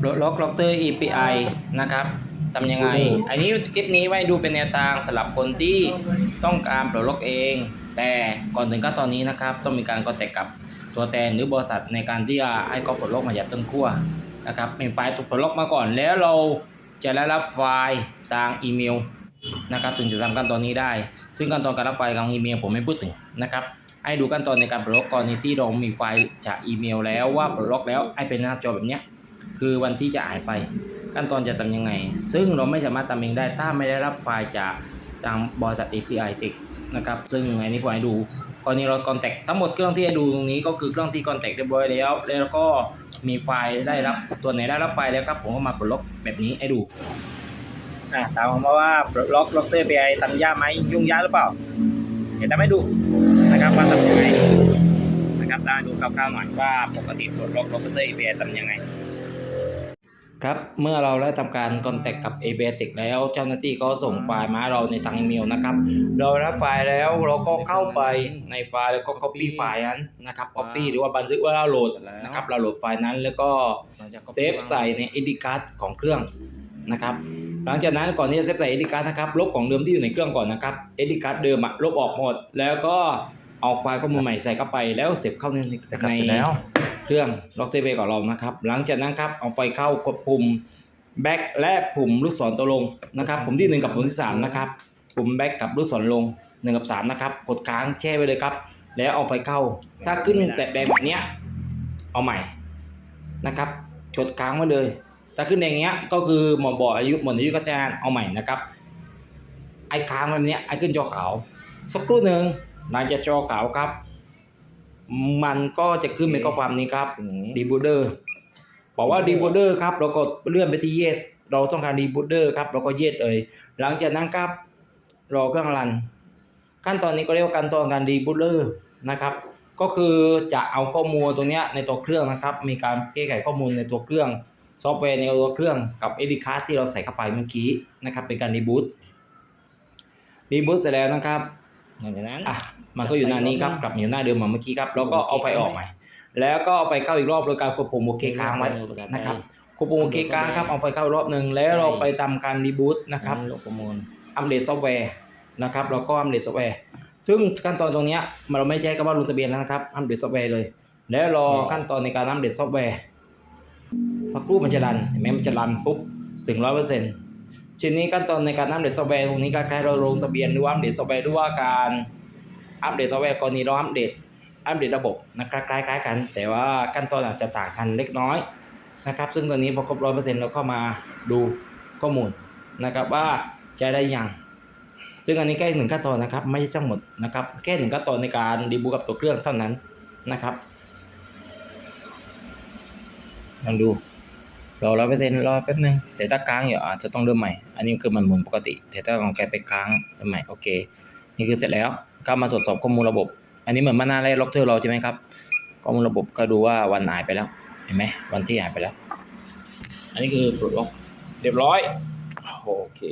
ปลดล็อกล็อกเตอร์ API นะครับทำยังไง อันนี้คลิปนี้ไว้ดูเป็นแนวทางสำหรับคนที่ต้องการปลดล็อกเอง แต่ก่อนถึงขั้นตอนนี้นะครับ ต้องมีการคอนแทคกับตัวแทนหรือบริษัทในการที่จะให้เขาปลดล็อกมาจากต้นขั้วนะครับมีไฟล์ถูกปลดล็อกมาก่อน แล้วเราจะได้รับไฟล์ทางอีเมลนะครับถึงจะทำขั้นตอนนี้ได้ ซึ่งขั้นตอนการรับไฟล์ทางอีเมลผมไม่พูดถึงนะครับให้ดูขั้นตอนในการปลดล็อกกรณีที่เรามีไฟล์จากอีเมลแล้วว่าปลดล็อกแล้วให้เป็นหน้าจอแบบเนี้ย คือวันที่จะหายไป ขั้นตอนจะทำยังไง ซึ่งเราไม่สามารถทำเองได้ถ้าไม่ได้รับไฟล์จากจากบริษัท API ติดนะครับซึ่งอันนี้ผมให้ดูกรณีเราคอนแทคทั้งหมดเครื่องที่ให้ดูตรงนี้ก็คือเครื่องที่คอนแทคเรียบร้อยแล้ว แล้วก็มีไฟล์ได้รับตัวไหนได้รับไฟล์แล้วครับผมก็มาปลดล็อกแบบนี้ให้ดูอ่าถามผมาว่าปลดล็อกล็อกเตอร์ API ทำยากไหมยุ่งยากหรือเปล่า เดี๋ยวทำให้ดูนะครับว่าทำยังไงนะครับตามดูคร่าวๆหน่อยว่าปกติปลดล็อกล็อกเตอร์ API ทำยังไง ครับ เมื่อเราได้ทำการคอนแทคกับ a b t e c แล้วเจ้าหน้าที่ก็ส่งไฟล์มาให้เราในทางอีเมลนะครับ เรารับไฟล์แล้วเราก็เข้าไปในไฟล์แล้วก็ copy ไฟล์นั้นนะครับ copy หรือว่าบันทึกว่าเราโหลดนะครับเราโหลดไฟล์นั้นแล้วก็เซฟใส่ใน SD card ของเครื่องนะครับหลังจากนั้นก่อนที่จะเซฟใส่ SD card นะครับลบของเดิมที่อยู่ในเครื่องก่อนนะครับ SD card เดิมอะลบออกหมด แล้วก็เอาไฟล์ข้อมูลใหม่ใส่เข้าไปแล้วเซฟเข้าในในแล้ว เครื่องล็อกเตอร์เบของเรานะครับ หลังจากนั้นครับเอาไฟเข้ากดปุ่มแบ็คและปุ่มลูกศรตัวลงนะครับปุ่มที่หนึ่งกับปุ่มที่สามนะครับปุ่มแบ็คกับลูกศรลงหนึ่งกับสามนะครับ กดค้างแช่ไว้เลยครับ แล้วเอาไฟเข้า ถ้าขึ้นแตะแดงแบบเนี้ยเอาใหม่นะครับกดค้างไว้เลย ถ้าขึ้นแดงเงี้ยก็คือหมดบอกอายุหมดอายุก็จะเอาใหม่นะครับไอ้ค้างแบบเนี้ยไอ้ขึ้นจอขาวสักครู่หนึ่งหลังจากจอขาวครับ มันก็จะขึ้นเป็นข้อความนี้ครับดีบูเดอร์บอกว่าดีบูเดอร์ครับเราก็เลื่อนไปที่ yes เราต้องการดีบูเดอร์ครับเราก็ yes เอ่ยหลังจากนั้นครับรอเครื่องรัน ขั้นตอนนี้ก็เรียกว่าขั้นตอนการดีบูเดอร์นะครับ ก็คือจะเอาข้อมูลตรงเนี้ยในตัวเครื่องนะครับ มีการแก้ไขข้อมูลในตัวเครื่องซอฟต์แวร์ในตัวเครื่องกับ SD card ที่เราใส่เข้าไปเมื่อกี้นะครับเป็นการรีบูตรีบูตเสร็จแล้วนะครับ หลังจากนั้นอะมันก็อยู่หน้านี้ครับกลับมาอยู่หน้าเดิมเหมือนเมื่อกี้ครับแล้วก็เอาไฟออกใหม่ แล้วก็เอาไฟเข้าอีกรอบโดยการกดปุ่มโอเคค้างไว้นะครับกดปุ่มโอเคค้างครับเอาไฟเข้าอีกรอบหนึ่งแล้วเราไปทำการรีบูตนะครับโลกประมูลอัปเดตซอฟต์แวร์นะครับแล้วก็อัปเดตซอฟต์แวร์ซึ่งขั้นตอนตรงเนี้ยเราไม่ใช้คำว่าลงทะเบียนแล้วนะครับอัปเดตซอฟต์แวร์เลย แล้วรอขั้นตอนในการอัปเดตซอฟต์แวร์สักครู่มันจะรันเห็นไหมมันจะรันปุ๊บถึงร้อยเปอร์เซ็นต์ ชิ้นนี้ขั้นตอนในการอัปเดตซอฟต์แวร์ตรงนี้ก็คล้ายๆเราลงทะเบียนหรือว่าอัปเดตซอฟต์แวร์หรือว่าการอัปเดตซอฟต์แวร์กรณีเราอัปเดตอัปเดตระบบนะครับคล้ายๆกัน แต่ว่าขั้นตอนอาจจะต่างกันเล็กน้อยนะครับซึ่งตอนนี้พอครบร้อยเปอร์เซ็นต์เราเข้ามาดูข้อมูลนะครับว่าจะได้ยังซึ่งอันนี้แค่หนึ่งขั้นตอนนะครับไม่ใช่ทั้งหมดนะครับแค่หนึ่งขั้นตอนในการดีบูกับตัวเครื่องเท่านั้นนะครับลองดู รอร้อยเปอร์เซ็นต์รอแป๊บนึงแต่ถ้าค้างอยู่อาจจะต้องเริ่มใหม่ อันนี้คือมันหมุนปกติ แต่ถ้าของแกไปค้างเริ่มใหม่โอเค นี่คือเสร็จแล้วก็มาตรวจสอบข้อมูลระบบ อันนี้เหมือนมาหน้าแรกล็อกเตอร์เราใช่ไหมครับข้อมูลระบบก็ดูว่าวันหายไปแล้วเห็นไหมวันที่หายไปแล้ว อันนี้คือปลดล็อกเรียบร้อยโอเค